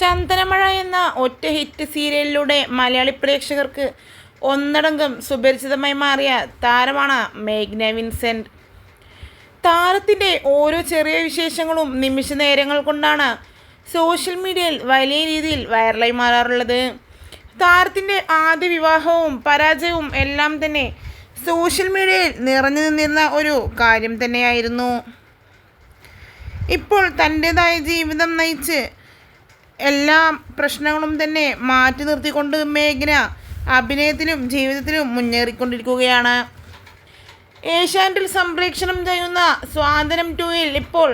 ചന്ദനമഴ എന്ന ഒറ്റ ഹിറ്റ് സീരിയലിലൂടെ മലയാളി പ്രേക്ഷകർക്ക് ഒന്നടങ്കം സുപരിചിതമായി മാറിയ താരമാണ് മേഘ്ന വിൻസെന്റ് താരത്തിന്റെ ഓരോ ചെറിയ വിശേഷങ്ങളും നിമിഷ നേരങ്ങൾ കൊണ്ടാണ് സോഷ്യൽ മീഡിയയിൽ വലിയ രീതിയിൽ വൈറലായി മാറാറുള്ളത്. താരത്തിന്റെ ആദ്യ വിവാഹവും പരാജയവും എല്ലാം തന്നെ സോഷ്യൽ മീഡിയയിൽ നിറഞ്ഞു നിന്നിരുന്ന ഒരു കാര്യം തന്നെയായിരുന്നു. ഇപ്പോൾ തന്റെതായ ജീവിതം നയിച്ച് എല്ലാ പ്രശ്നങ്ങളും തന്നെ മാറ്റി നിർത്തിക്കൊണ്ട് മേഘന അഭിനയത്തിലും ജീവിതത്തിലും മുന്നേറിക്കൊണ്ടിരിക്കുകയാണ്. ഏഷ്യാനെറ്റിൽ സംപ്രേക്ഷണം ചെയ്യുന്ന സ്വാതന്ത്ര്യം ടൂയിൽ ഇപ്പോൾ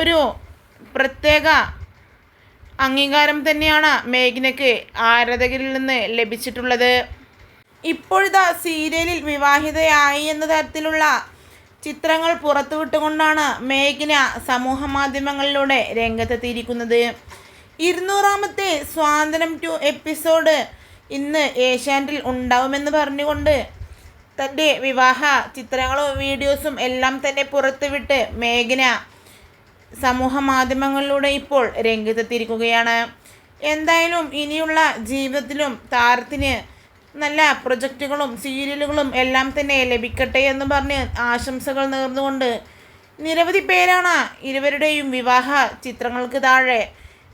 ഒരു പ്രത്യേക അംഗീകാരം തന്നെയാണ് മേഘ്നയ്ക്ക് ആരാധകരിൽ നിന്ന് ലഭിച്ചിട്ടുള്ളത്. ഇപ്പോഴത്തെ സീരിയലിൽ വിവാഹിതയായി എന്ന തരത്തിലുള്ള ചിത്രങ്ങൾ പുറത്തുവിട്ടുകൊണ്ടാണ് മേഘ്ന സമൂഹ മാധ്യമങ്ങളിലൂടെ രംഗത്തെത്തിയിരിക്കുന്നത്. ഇരുന്നൂറാമത്തെ സ്വാതന്ത്ര്യം ടു എപ്പിസോഡ് ഇന്ന് ഏഷ്യാനെറ്റിൽ ഉണ്ടാവുമെന്ന് പറഞ്ഞുകൊണ്ട് തന്റെ വിവാഹ ചിത്രങ്ങളും വീഡിയോസും എല്ലാം തന്നെ പുറത്തുവിട്ട് മേഘന സമൂഹ മാധ്യമങ്ങളിലൂടെ ഇപ്പോൾ രംഗത്തെത്തിയിരിക്കുകയാണ്. എന്തായാലും ഇനിയുള്ള ജീവിതത്തിലും താരത്തിന് നല്ല പ്രൊജക്റ്റുകളും സീരിയലുകളും എല്ലാം തന്നെ ലഭിക്കട്ടെ എന്ന് പറഞ്ഞ് ആശംസകൾ നേർന്നുകൊണ്ട് നിരവധി പേരാണ് ഇരുവരുടെയും വിവാഹ ചിത്രങ്ങൾക്ക് താഴെ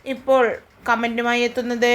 ഇപ്പോൾ കമന്റുമായി എത്തുന്നത്